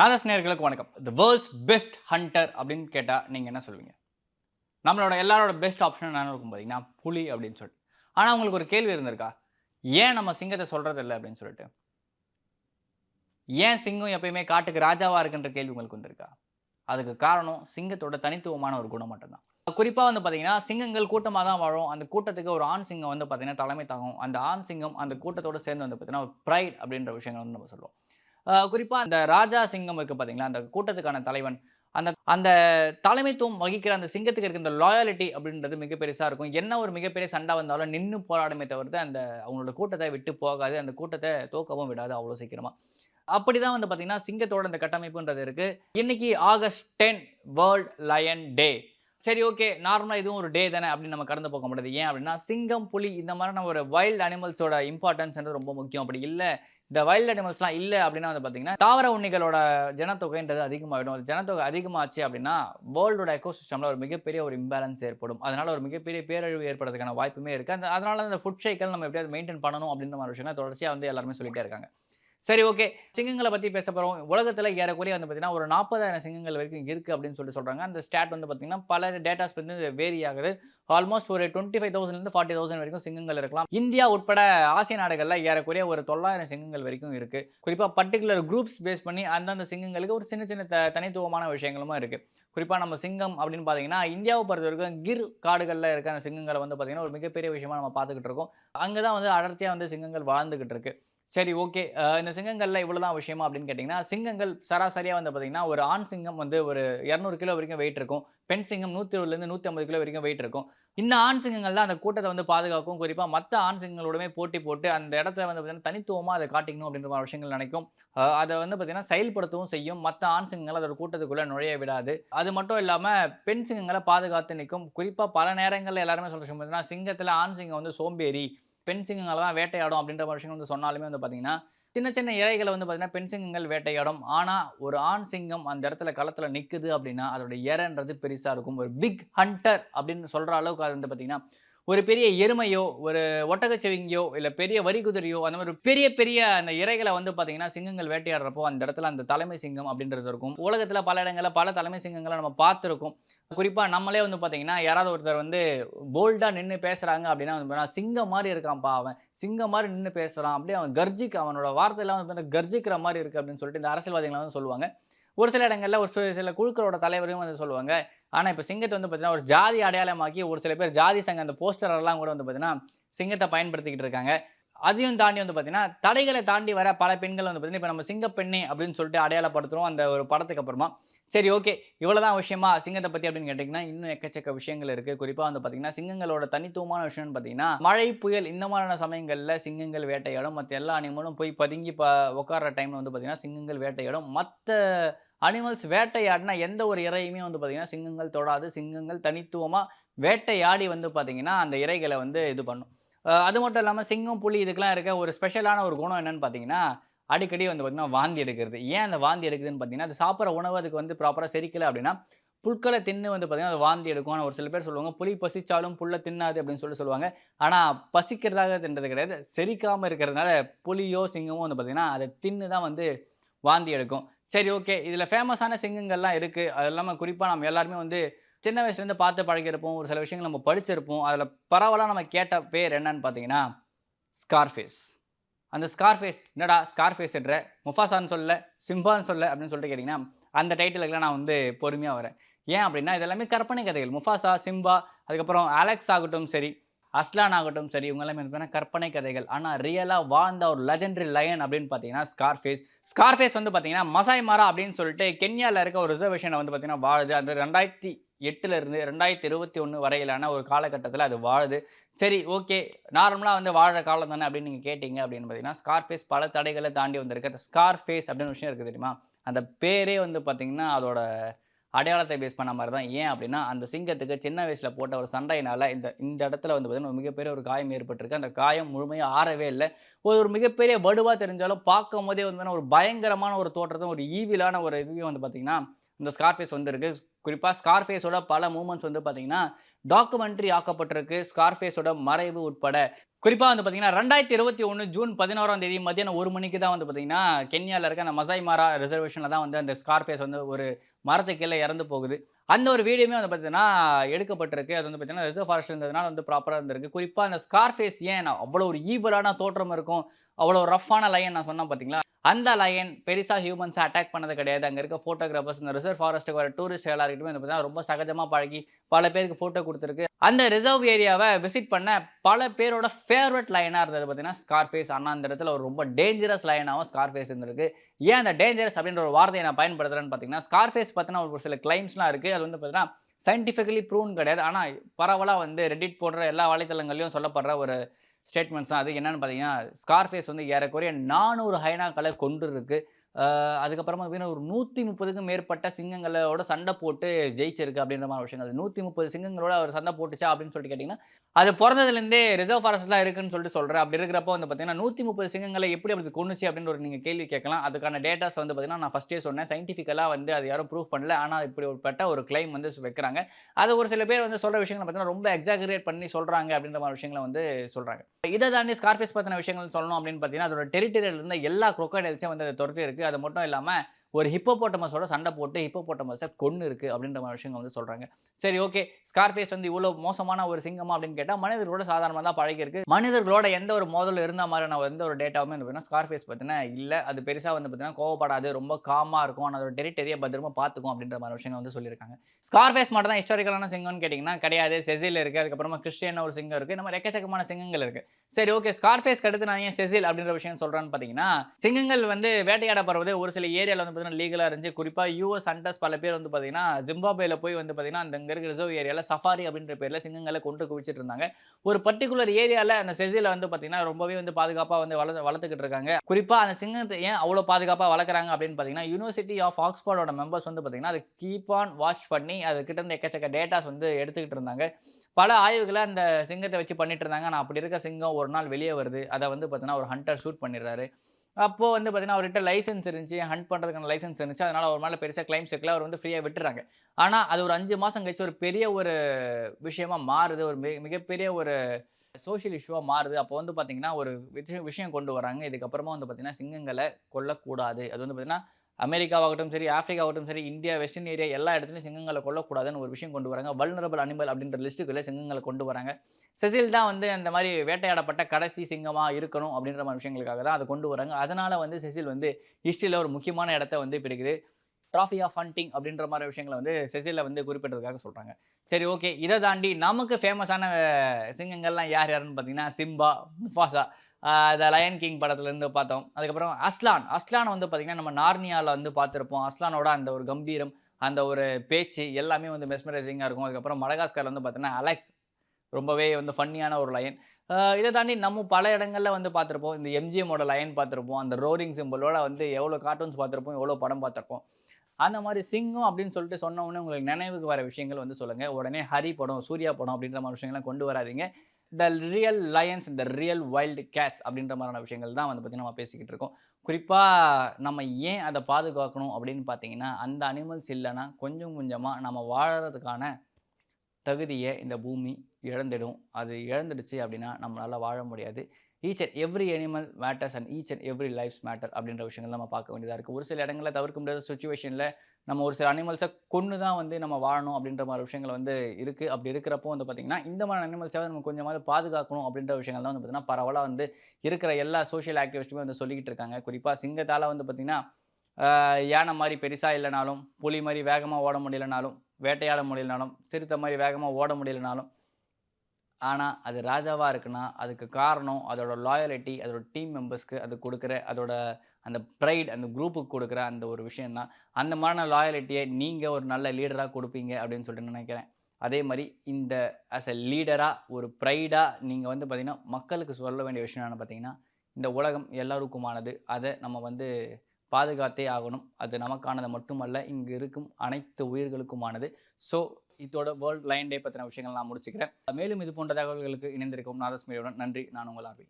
நாதஸ் நேர்களுக்கு வணக்கம். The world's best Hunter அப்படின்னு கேட்டால் நீங்கள் என்ன சொல்லுவீங்க நம்மளோட எல்லாரோட பெஸ்ட் ஆப்ஷன் என்ன இருக்கும் பார்த்தீங்கன்னா புலி அப்படின்னு சொல்லிட்டு. ஆனால் உங்களுக்கு ஒரு கேள்வி இருந்திருக்கா? ஏன் நம்ம சிங்கத்தை சொல்கிறது இல்லை அப்படின்னு சொல்லிட்டு? ஏன் சிங்கம் எப்பயுமே காட்டுக்கு ராஜாவாக இருக்குன்ற கேள்வி உங்களுக்கு வந்திருக்கா? அதுக்கு காரணம் சிங்கத்தோட தனித்துவமான ஒரு குணம் மட்டும்தான். குறிப்பாக வந்து பார்த்தீங்கன்னா சிங்கங்கள் கூட்டமாக தான் வாழும். அந்த கூட்டத்துக்கு ஒரு ஆண் சிங்கம் வந்து பார்த்தீங்கன்னா தலைமை தாங்கும். அந்த ஆண் சிங்கம் அந்த கூட்டத்தோட சேர்ந்து வந்து பார்த்தீங்கன்னா ஒரு ப்ரைட் அப்படின்ற விஷயங்கள் வந்து நம்ம சொல்லுவோம். குறிப்பாக அந்த ராஜா சிங்கம் இருக்குது பார்த்தீங்களா அந்த கூட்டத்துக்கான தலைவன். அந்த அந்த தலைமைத்துவம் வகிக்கிற அந்த சிங்கத்துக்கு இருக்க இந்த லாயாலிட்டி அப்படின்றது மிக பெருசாக இருக்கும். என்ன ஒரு மிகப்பெரிய சண்டை வந்தாலும் நின்று போராடுமே தவிர்த்து அந்த அவங்களோட கூட்டத்தை விட்டு போகாது அந்த கூட்டத்தை தோக்கவும் விடாது அவ்வளோ சீக்கிரமாக அப்படி தான் வந்து பார்த்திங்கன்னா சிங்கத்தோட இந்த கட்டமைப்புன்றது இருக்குது இன்னைக்கு August ten world lion day சரி ஓகே நார்மலாக இதுவும் ஒரு டே தானே அப்படின்னு நம்ம கடந்து போக முடியாது. ஏன் அப்படின்னா சிங்கம் புலி இந்த மாதிரி நம்ம ஒரு வைல்ட் அனிமல்ஸோட இம்பார்ட்டன்ஸ்ன்றது ரொம்ப முக்கியம். அப்படி இல்லை இந்த வைல்ட் அனிமல்ஸ்லாம் இல்லை அப்படின்னா வந்து பார்த்தீங்கன்னா தாவர உண்ணிகளோட ஜனத்தொகைன்றது அதிகமாகிடும் அது ஜனத்தொகை அதிகமாச்சு அப்படின்னா வேர்ல்டோட எக்கோசிஸ்டமில் ஒரு மிகப்பெரிய ஒரு இம்பேலன்ஸ் ஏற்படும். அதனால் ஒரு மிகப்பெரிய பேரழிவு ஏற்படுறதுக்கான வாய்ப்புமே இருக்குது அந்த அதனால அந்த ஃபுட் சைக்கிள் நம்ம எப்படியாவது மெயின்டைன் பண்ணணும் அப்படின்ற மாதிரி விஷயங்கள் தொடர்ச்சியாக வந்து எல்லாருமே சொல்லிட்டே இருக்காங்க. சரி ஓகே. சிங்கங்களை பற்றி பேச போகிறோம் உலகத்தில் ஏறக்குறைய வந்து பார்த்தீங்கன்னா ஒரு நாற்பதாயிரம் சிங்கங்கள் வரைக்கும் இருக்குது அப்படின்னு சொல்லிட்டு சொல்கிறாங்க அந்த ஸ்டாட் வந்து பார்த்தீங்கன்னா பல டேட்டாஸ் வந்து வேரி ஆகுது. ஆல்மோஸ்ட் ஒரு டுவெண்ட்டி ஃபைவ் தௌசண்ட்லேருந்து ஃபார்ட்டி தௌசண்ட் வரைக்கும் சிங்கங்கள் இருக்கலாம். இந்தியா உட்பட ஆசிய நாடுகளில் ஏறக்குறைய ஒரு தொள்ளாயிரம் சிங்கங்கள் வரைக்கும் இருக்குது குறிப்பாக பர்டிகுலர் குரூப்ஸ் பேஸ் பண்ணி அந்தந்த சிங்கங்களுக்கு ஒரு சின்ன சின்ன த தனித்துவமான விஷயங்களும் இருக்குது குறிப்பாக நம்ம சிங்கம் அப்படின்னு பார்த்தீங்கன்னா இந்தியாவை பொறுத்த வரைக்கும் கிர் காடுகளில் இருக்க அந்த சிங்கங்களை வந்து பார்த்தீங்கன்னா ஒரு மிகப்பெரிய விஷயமா நம்ம பார்த்துக்கிட்டு இருக்கோம். அங்கே தான் வந்து அடர்த்தியாக வந்து சிங்கங்கள் வாழ்ந்துக்கிட்டு இருக்குது சரி ஓகே. இந்த சிங்கங்களில் இவ்வளோதான் விஷயமா அப்படின்னு கேட்டிங்கன்னா சிங்கங்கள் சராசரியாக வந்து பார்த்தீங்கன்னா ஒரு ஆண் சிங்கம் வந்து ஒரு இரநூறு கிலோ வரைக்கும் வெயிட் இருக்கும். பெண் சிங்கம் நூற்றி இருபதுலேருந்து நூற்றி ஐம்பது கிலோ வரைக்கும் வெயிட் இருக்கும். இந்த ஆண் சிங்கங்கள் தான் அந்த கூட்டத்தை வந்து பாதுகாக்கும். குறிப்பாக மற்ற ஆண் சிங்கங்களோடமே போட்டி போட்டு அந்த இடத்த வந்து பார்த்தீங்கன்னா தனித்துவமாக அதை காட்டிக்கணும் அப்படின்ற மாதிரி விஷயங்கள் நினைக்கும். அதை வந்து பார்த்தீங்கன்னா செயல்படுத்தவும் செய்யும். மற்ற ஆண் சிங்கங்கள் அதோட கூட்டத்துக்குள்ளே நுழைய விடாது. அது மட்டும் இல்லாமல் பெண் சிங்கங்களை பாதுகாத்து நிற்கும். குறிப்பாக பல நேரங்களில் எல்லாருமே சொல்கிற விஷயம் பார்த்தீங்கன்னா சிங்கத்தில் ஆண் சிங்கம் வந்து சோம்பேறி. பெண் சிங்கங்களை தான் வேட்டையாடும் அப்படின்ற மாதிரி விஷயம் வந்து சொன்னாலுமே வந்து பார்த்தீங்கன்னா சின்ன சின்ன இறைகளை வந்து பார்த்தீங்கன்னா பெண் சிங்கங்கள் வேட்டையாடும். ஆனால் ஒரு ஆண் சிங்கம் அந்த இடத்துல களத்தில் நிற்குது அப்படின்னா அதோட இறன்றது பெருசாக இருக்கும். ஒரு பிக் ஹண்டர் அப்படின்னு சொல்கிற அளவுக்கு அது வந்து பார்த்தீங்கன்னா ஒரு பெரிய எருமையோ ஒரு ஒட்டகச்செவிங்கியோ இல்லை பெரிய வரி குதிரையோ அந்த மாதிரி பெரிய பெரிய அந்த இறைகளை வந்து பார்த்தீங்கன்னா சிங்கங்கள் வேட்டையாடுறப்போ அந்த இடத்துல அந்த தலைமை சிங்கம் அப்படின்றது இருக்கும். உலகத்தில் பல இடங்களில் பல தலைமை சிங்கங்களை நம்ம பார்த்துருக்கோம். குறிப்பாக நம்மளே வந்து பார்த்தீங்கன்னா யாராவது ஒருத்தர் வந்து போல்டாக நின்று பேசுகிறாங்க அப்படின்னா வந்து சிங்கம் மாதிரி இருக்கான்ப்பா அவன். சிங்கம் மாதிரி நின்று பேசுகிறான் அப்படியே அவன் கர்ஜிக்கு அவனோட வார்த்தையெல்லாம் வந்து கர்ஜிக்கிற மாதிரி இருக்குது அப்படின்னு சொல்லிட்டு இந்த அரசியல்வாதிகளை வந்து சொல்லுவாங்க. ஒரு சில இடங்களில் ஒரு சில குழுக்களோட தலைவரையும் வந்து சொல்லுவாங்க. ஆனால் இப்போ சிங்கத்தை வந்து பார்த்தீங்கன்னா ஒரு ஜாதி அடையாளமாக்கி ஒரு சில பேர் ஜாதி சங்க அந்த போஸ்டரெல்லாம் கூட வந்து பார்த்தீங்கன்னா சிங்கத்தை பயன்படுத்திக்கிட்டு இருக்காங்க. அதையும் தாண்டி வந்து பார்த்தீங்கன்னா தடைகளை தாண்டி வர பல பெண்கள் வந்து பார்த்தீங்கன்னா இப்போ நம்ம சிங்கப்பெண்ணே அப்படின்னு சொல்லிட்டு அடையாளப்படுத்துகிறோம் அந்த ஒரு படத்துக்கு அப்புறமா. சரி ஓகே இவ்வளோதான் விஷயமா சிங்கத்தை பற்றி அப்படின்னு கேட்டிங்கன்னா இன்னும் எக்கச்சக்க விஷயங்கள் இருக்குது குறிப்பாக வந்து பார்த்தீங்கன்னா சிங்கங்களோட தனித்துவமான விஷயம்னு பார்த்தீங்கன்னா மழை புயல் இந்த மாதிரியான சமயங்களில் சிங்கங்கள் வேட்டையாடும். மற்ற எல்லா அனிமலும் போய் பதுங்கி ப உட்கார டைமில் வந்து பார்த்தீங்கன்னா சிங்கங்கள் வேட்டையாடும். மற்ற அனிமல்ஸ் வேட்டையாடினா எந்த ஒரு இறையுமே வந்து பார்த்திங்கன்னா சிங்கங்கள் தொடாது சிங்கங்கள் தனித்துவமாக வேட்டையாடி வந்து பார்த்திங்கன்னா அந்த இறைகளை வந்து இது பண்ணும். அது மட்டும் இல்லாமல் சிங்கம் புலி இதுக்கெலாம் இருக்க ஒரு ஸ்பெஷலான ஒரு குணம் என்னென்னு பார்த்தீங்கன்னா அடிக்கடி வந்து பார்த்திங்கன்னா வாந்தி எடுக்கிறது. ஏன் அந்த வாந்தி எடுக்குதுன்னு பார்த்தீங்கன்னா அது சாப்பிட்ற உணவு அதுக்கு வந்து ப்ராப்பராக செரிக்கலை அப்படின்னா புல்களை தின்னு வந்து பார்த்திங்கன்னா அது வாந்தி எடுக்கும். ஆனால் ஒரு சில பேர் சொல்லுவாங்க புலி பசிச்சாலும் புல்லை தின்னாது அப்படின்னு சொல்லி சொல்லுவாங்க. ஆனால் பசிக்கிறதாக தின்றது கிடையாது. செரிக்காமல் இருக்கிறதுனால புலியோ சிங்கமோ வந்து பார்த்திங்கன்னா அதை தின்னு தான் வந்து வாந்தி எடுக்கும். சரி ஓகே. இதில் ஃபேமஸான சிங்கங்கள்லாம் இருக்குது அது இல்லாமல் குறிப்பாக நம்ம எல்லாருமே வந்து சின்ன வயசுலேருந்து பார்த்து பழகிருப்போம் ஒரு சில விஷயங்கள் நம்ம படிச்சிருப்போம். அதில் பரவலாக நம்ம கேட்ட பேர் என்னன்னு பார்த்தீங்கன்னா ஸ்கார்ஃபேஸ் அந்த ஸ்கார்ஃபேஸ் என்னடா ஸ்கார்ஃபேஸ் என்ற? முஃபாசான்னு சொல்ல சிம்பான்னு சொல்ல அப்படின்னு சொல்லிட்டு கேட்டிங்கன்னா அந்த டைட்டிலுக்குலாம் நான் வந்து பொறுமையாக வரேன். ஏன் அப்படின்னா இதெல்லாமே கற்பனை கதைகள். முஃபாசா சிம்பா அதுக்கப்புறம் அலெக்ஸ் ஆகட்டும் சரி. அஸ்லான் ஆகட்டும் சரி இவங்கெல்லாம் என்ன பார்த்தீங்கன்னா கற்பனை கதைகள். ஆனால் ரியலாக வாழ்ந்த ஒரு லெஜண்டரி லயன் அப்படின்னு பார்த்தீங்கன்னா ஸ்கார்ஃபேஸ் ஸ்கார்ஃபேஸ் வந்து பார்த்தீங்கன்னா மசாய் மாரா அப்படின்னு சொல்லிட்டு கென்யாவில் இருக்க ஒரு ரிசர்வேஷனை வந்து பார்த்தீங்கன்னா வாழுது. அந்த ரெண்டாயிரத்தி எட்டுலேருந்து ரெண்டாயிரத்தி இருபத்தி ஒன்று வரையிலான ஒரு காலகட்டத்தில் அது வாழுது. சரி ஓகே நார்மலாக வந்து வாழற காலம் தானே அப்படின்னு நீங்கள் கேட்டிங்க அப்படின்னு பார்த்தீங்கன்னா ஸ்கார்ஃபேஸ் பல தடைகளை தாண்டி வந்திருக்கு. அந்த ஸ்கார்ஃபேஸ் அப்படின்னு விஷயம் இருக்குது தெரியுமா? அந்த பேரே வந்து பார்த்திங்கன்னா அதோட அடையாளத்தை பேஸ் பண்ண மாதிரி தான். ஏன் அப்படின்னா அந்த சிங்கத்துக்கு சின்ன வயசில் போட்ட ஒரு சண்டையினால் இந்த இந்த இடத்துல வந்து பார்த்தீங்கன்னா ஒரு மிகப்பெரிய ஒரு காயம் ஏற்பட்டிருக்கு. அந்த காயம் முழுமையாக ஆறவே இல்லை. ஒரு மிகப்பெரிய வடுவாக தெரிஞ்சாலும் பார்க்கும் போதே வந்து ஒரு பயங்கரமான ஒரு தோற்றத்தும் ஒரு ஈவிலான ஒரு இதுவும் வந்து பார்த்திங்கன்னா இந்த ஸ்கார்ஃபேஸ் வந்திருக்கு. குறிப்பாக ஸ்கார்ஃபேஸோட பல மூமெண்ட்ஸ் வந்து பார்த்தீங்கன்னா டாக்குமெண்ட்ரி ஆக்கப்பட்டிருக்கு. ஸ்கார்ஃபேஸோட மறைவு உட்பட. குறிப்பாக வந்து பார்த்தீங்கன்னா ரெண்டாயிரத்தி இருபத்தி ஒன்று ஜூன் பதினோராம் தேதி மதியானம் ஒரு மணிக்கு தான் வந்து பார்த்தீங்கன்னா கென்யாவில் இருக்க அந்த மசாய் மாரா ரிசர்வேஷனில் தான் வந்து அந்த ஸ்கார்ஃபேஸ் வந்து ஒரு மரத்துக்கு கீழே இறந்து போகுது. அந்த ஒரு வீடியோமே வந்து பார்த்தீங்கன்னா எடுக்கப்பட்டிருக்கு. அது வந்து பார்த்தீங்கன்னா ரிசர்வ் ஃபாரஸ்ட் இருந்ததுனால வந்து ப்ராப்பராக இருந்திருக்கு. குறிப்பாக அந்த ஸ்கார்ஃபேஸ் ஏன் அவ்வளோ ஒரு ஈவலான தோற்றம் இருக்கும்? அவ்வளோ ரஃப்பான லைன் நான் சொன்னேன் பார்த்தீங்களா அந்த லயன் பெருசாக ஹியூமன்ஸை அட்டாக் பண்ணது கிடையாது. அங்கே இருக்க ஃபோட்டோகிராஃபர்ஸ் இந்த ரிசர்வ் ஃபாரஸ்ட்டுக்கு வர டூரிஸ்ட் எல்லாருக்கிட்டும் இந்த பார்த்தா ரொம்ப சகஜமாக பழகி பல பேருக்கு ஃபோட்டோ கொடுத்துருக்கு. அந்த ரிசர்வ் ஏரியாவை விசிட் பண்ண பல பேரோட ஃபேவரட் லைனாக இருந்தது பார்த்தீங்கன்னா ஸ்கார்ஃபேஸ் அண்ணா அந்த இடத்துல ஒரு ரொம்ப டேஞ்சரஸ் லைனாகவும் ஸ்கார்ஃபேஸ் இருந்திருக்கு. ஏன் அந்த டேஞ்சரஸ் அப்படின்ற ஒரு வார்த்தையை நான் பயன்படுத்துகிறேன்னு பார்த்தீங்கன்னா ஸ்கார்ஃபேஸ் பார்த்தீங்கன்னா ஒரு சில கிளைம்ஸ்லாம் இருக்குது அது வந்து பார்த்தீங்கன்னா சயின்டிஃபிக்கலி ப்ரூவ் கிடையாது. ஆனால் பரவலாக வந்து ரெடிட் போடுற எல்லா வலைத்தளங்களையும் சொல்லப்படுற ஒரு ஸ்டேட்மெண்ட்ஸ் தான். அது என்னென்னு பார்த்தீங்கன்னா ஸ்கார்ஃபேஸ் வந்து ஏறக்குறைய நானூறு ஹைனாக்களை கொண்டு இருக்குது அதுக்கப்புறமா பார்த்தீங்கன்னா ஒரு நூற்றி முப்பதுக்கும் மேற்பட்ட சிங்கங்களோட சண்டை போட்டு ஜெயிச்சிருக்கு அப்படின்ற மாதிரி விஷயங்கள். நூற்றி முப்பது சிங்கங்களோட அவர் சண்டை போட்டுச்சா அப்படின்னு சொல்லிட்டு கேட்டிங்கன்னா அது பிறந்ததுலேருந்தே ரிசர்வ் ஃபாரஸ்ட்லாம் இருக்குன்னு சொல்லிட்டு சொல்கிறேன் அப்படி இருக்கிறப்போ வந்து பார்த்தீங்கன்னா நூற்றி முப்பது சிங்கங்களை எப்படி அப்படி கொண்டுச்சு அப்படின்னு ஒரு நீங்கள் கேள்வி கேட்கலாம். அதுக்கான டேட்டாஸ் வந்து பார்த்தீங்கன்னா நான் ஃபஸ்ட்டே சொன்னேன். சயின்டிஃபிக்கலாக வந்து அது யாரும் ப்ரூவ் பண்ணல. ஆனால் இப்படி ஒரு பட்ட ஒரு கிளைம் வந்து வைக்கிறாங்க. அது ஒரு சில பேர் வந்து சொல்கிற விஷயங்கள் பார்த்தீங்கன்னா ரொம்ப எக்ஸாகரேட் பண்ணி சொல்கிறாங்க அப்படின்ற மாதிரி விஷயங்களை வந்து சொல்கிறாங்க இதை தாண்டி ஸ்கார்ஃபேஸ் பற்றின விஷயங்கள் சொல்லணும் அப்படின்னு பார்த்தீங்கன்னா அதோட டெரிட்டரியில் இருந்த எல்லா குரோக்கடைல்ஸையும் வந்து அதை துரத்து இருக்குது அது மட்டும் இல்லாமல் ஒரு ஹிப்போபோட்டமஸோட சண்டை போட்டு ஹிப்போபோட்டமஸை கொன்று இருக்கு அப்படின்ற மாதிரி விஷயங்கள் வந்து சொல்கிறாங்க சரி ஓகே ஸ்கார்ஃபேஸ் வந்து இவ்வளோ மோசமான ஒரு சிங்கமா அப்படின்னு கேட்டால் மனிதர்களோட சாதாரணமாக தான் பழகிருக்கு மனிதர்களோட எந்த ஒரு மோதல் இருந்த மாதிரியான எந்த ஒரு டேட்டாவுமே வந்து பார்த்தீங்கன்னா ஸ்கார்ஃபேஸ் பார்த்தீங்கன்னா இல்லை. அது பெருசாக வந்து பார்த்தீங்கன்னா கோவப்படாது. ரொம்ப காமாக இருக்கும். ஆனால் அதோட டெரிட்டரியை பத்திரமா பார்த்துக்கும் அப்படின்ற மாதிரி விஷயங்கள் வந்து சொல்லியிருக்காங்க. ஸ்கார்ஃபேஸ் மட்டும் தான் ஹிஸ்டாரிக்கலான சிங்கம்னு கேட்டிங்கன்னா கிடையாது. செசில் இருக்குது அதுக்கப்புறமா கிறிஸ்டியன் ஒரு சிங்கம் இருக்குது நம்ம எக்கச்சக்கமான சிங்கங்கள் இருக்குது சரி ஓகே ஸ்கார்ஃபேஸ் அடுத்து நான் ஏன் செசில் அப்படின்ற விஷயம் சொல்கிறேன்னு பார்த்தீங்கன்னா சிங்கங்கள் வந்து வேட்டையாடப்படுறது ஒரு சில ஏரியாவில் வந்து பார்த்தீங்கன்னா லீகலாக இருந்துச்சு. குறிப்பாக யூஎஸ் ஹண்டர்ஸ் பல பேர் வந்து பார்த்தீங்கன்னா ஜிம்பாபேல போய் வந்து பார்த்தீங்கன்னா அந்த இங்கே இருக்கிற ரிசர்வ் ஏரியாவில் சஃபாரி அப்படின்ற பேரில் சிங்கங்களை கொண்டு குவிச்சிட்டு இருந்தாங்க. ஒரு பர்டிகுலர் ஏரியாவில் அந்த செசில வந்து பார்த்தீங்கன்னா ரொம்பவே வந்து பாதுகாப்பாக வந்து வள வளர்த்துக்கிட்டு இருக்காங்க. குறிப்பாக அந்த சிங்கத்தை ஏன் அவ்வளோ பாதுகாப்பாக வளர்க்குறாங்க அப்படின்னு பார்த்தீங்கன்னா யூனிவர்சிட்டி ஆஃப் ஆக்ஸ்ஃபோர்டோட மெம்பர்ஸ் வந்து பார்த்தீங்கன்னா அது கீப் ஆன் வாட்ச் பண்ணி அதுக்கிட்ட இருந்து எக்கச்சக்க டேட்டாஸ் வந்து எடுத்துக்கிட்டு இருந்தாங்க. பல ஆய்வுகளை அந்த சிங்கத்தை வச்சு பண்ணிட்டு இருந்தாங்க. நான் அப்படி இருக்க சிங்கம் ஒரு நாள் வெளியே வருது. அதை வந்து பார்த்தீங்கன்னா ஒரு ஹண்டர் ஷூட் பண்ணிடுறாரு. அப்போது வந்து பார்த்தீங்கன்னா அவர்கிட்ட லைசன்ஸ் இருந்துச்சு ஹண்ட் பண்ணுறதுக்கான லைசன்ஸ் இருந்துச்சு. அதனால் அவர் மேலே பெருசாக கிளைம் சேர்க்கல. அவர் வந்து ஃப்ரீயாக விட்டுறாங்க. ஆனால் அது ஒரு அஞ்சு மாதம் கழிச்சு ஒரு பெரிய ஒரு விஷயமா மாறுது. ஒரு மிக மிகப்பெரிய ஒரு சோஷியல் இஷ்யூவாக மாறுது. அப்போ வந்து பார்த்திங்கன்னா ஒரு விஷயம் விஷயம் கொண்டு வராங்க. இதுக்கப்புறமா வந்து பார்த்திங்கன்னா சிங்கங்களை கொல்லக்கூடாது. அது வந்து பார்த்திங்கன்னா அமெரிக்காவாகட்டும் சரி ஆஃப்ரிக்காவாகட்டும் சரி இந்தியா வெஸ்டர்ன் ஏரியா எல்லா இடத்துலையும் சிங்கங்களை கொல்லக்கூடாதுன்னு ஒரு விஷயம் கொண்டு வராங்க. வல்னரபிள் அனிமல் அப்படின்ற லிஸ்ட்டுக்குள்ளே சிங்கங்களை கொண்டு வராங்க. செசில் தான் வந்து அந்த மாதிரி வேட்டையாடப்பட்ட கடைசி சிங்கமாக இருக்கணும் அப்படின்ற மாதிரி விஷயங்களுக்காக தான் அதை கொண்டு வராங்க. அதனால் வந்து செசில் வந்து ஹிஸ்ட்ரியில் ஒரு முக்கியமான இடத்த வந்து பிடிக்குது. ட்ராஃபி ஆஃப் ஹண்டிங் அப்படின்ற மாதிரி விஷயங்களை வந்து செசிலில் வந்து குறிப்பிட்டதுக்காக சொல்கிறாங்க சரி ஓகே இதை தாண்டி நமக்கு ஃபேமஸான சிங்கங்கள்லாம் யார் யாருன்னு பார்த்தீங்கன்னா Simba Mufasa the lion king படத்துலேருந்து பார்த்தோம். அதுக்கப்புறம் அஸ்லான். அஸ்லான் வந்து பார்த்திங்கன்னா நம்ம நார்னியாவில் வந்து பார்த்துருப்போம். அஸ்லானோட அந்த ஒரு கம்பீரம் அந்த ஒரு பேச்சு எல்லாமே வந்து மெஸ்மரைசிங்காக இருக்கும். அதுக்கப்புறம் மடகாஸ்கர் வந்து பார்த்தீங்கன்னா அலெக்ஸ். ரொம்பவே வந்து ஃபன்னியான ஒரு லயன் இதை தாண்டி நம்ம பல இடங்களில் வந்து பார்த்துருப்போம். இந்த எம்ஜிஎம்மோட லயன் பார்த்துருப்போம். அந்த ரோரிங் சிம்பிளோட வந்து எவ்வளோ கார்ட்டூன்ஸ் பார்த்துருப்போம் எவ்வளோ படம் பார்த்துருப்போம். அந்த மாதிரி சிங்கம் அப்படின்னு சொல்லிட்டு சொன்ன உடனே உங்களுக்கு நினைவுக்கு வர விஷயங்கள் வந்து சொல்லுங்கள் உடனே ஹரி படம் சூர்யா படம் அப்படின்ற மாதிரி விஷயங்கள்லாம் கொண்டு வராதிங்க. த ரியல் லயன்ஸ் இந்த ரியல் வைல்டு கேட்ஸ் அப்படின்ற மாதிரியான விஷயங்கள் தான் வந்து பற்றி நம்ம பேசிக்கிட்டு இருக்கோம். குறிப்பாக நம்ம ஏன் அதை பாதுகாக்கணும் அப்படின்னு பார்த்தீங்கன்னா அந்த அனிமல்ஸ் இல்லைன்னா கொஞ்சம் கொஞ்சமாக நம்ம வாழறதுக்கான தகுதியை இந்த பூமி இழந்துடும். அது இழந்துடுச்சு அப்படின்னா நம்மளால் வாழ முடியாது. Each and every animal matters and each and every life's matter அப்படின்ற விஷயங்கள் நம்ம பார்க்க வேண்டியதாக இருக்குது ஒரு சில இடங்களில் தவிர்க்க முடியாத சுச்சுவேஷனில் நம்ம ஒரு சில அனிமல்ஸை கொண்டு தான் வந்து நம்ம வாழணும் அப்படின்ற மாதிரி விஷயங்கள் வந்து இருக்குது அப்படி இருக்கிறப்போ வந்து பார்த்திங்கன்னா இந்த மாதிரி அனிமல்ஸாவது நம்ம கொஞ்சமாவது பாதுகாக்கணும் அப்படின்ற விஷயங்கள் தான் வந்து பார்த்திங்கன்னா பரவலாக வந்து இருக்கிற எல்லா சோஷியல் ஆக்டிவிஸ்ட்டுமே வந்து சொல்லிக்கிட்டு இருக்காங்க. குறிப்பாக சிங்கத்தால் வந்து பார்த்திங்கன்னா யானை மாதிரி பெருசாக இல்லைனாலும் புலி மாதிரி வேகமாக ஓட முடியலனாலும் வேட்டையாட முடியலனாலும் சிறுத்தை மாதிரி வேகமாக ஓட முடியலனாலும் ஆனால் அது ராஜாவாக இருக்குன்னா அதுக்கு காரணம் அதோட லாயலிட்டி அதோட டீம் மெம்பர்ஸ்க்கு அது கொடுக்குற அதோட அந்த ப்ரைட் அந்த குரூப்புக்கு கொடுக்குற அந்த ஒரு விஷயந்தான் அந்த மாதிரியான லாயலிட்டியை நீங்கள் ஒரு நல்ல லீடராக கொடுப்பீங்க அப்படின்னு சொல்லிட்டு நினைக்கிறேன். அதே மாதிரி இந்த ஆஸ் எ லீடராக ஒரு ப்ரைடாக நீங்கள் வந்து பார்த்திங்கன்னா மக்களுக்கு சொல்ல வேண்டிய விஷயம் என்ன பார்த்தீங்கன்னா இந்த உலகம் எல்லாருக்குமானது. அதை நம்ம வந்து பாதுகாத்தே ஆகணும். அது நமக்கானது மட்டுமல்ல இங்கு இருக்கும் அனைத்து உயிர்களுக்குமானது. ஸோ இதோட வேர்ல்ட் லைன் டே பற்றின விஷயங்கள் நான் முடிச்சுக்கிறேன். மேலும் இது போன்ற தகவல்களுக்கு இணைந்திருக்கும் நாதஸ்மிரியுடன் நன்றி. நான் உங்கள் ஆர்வி.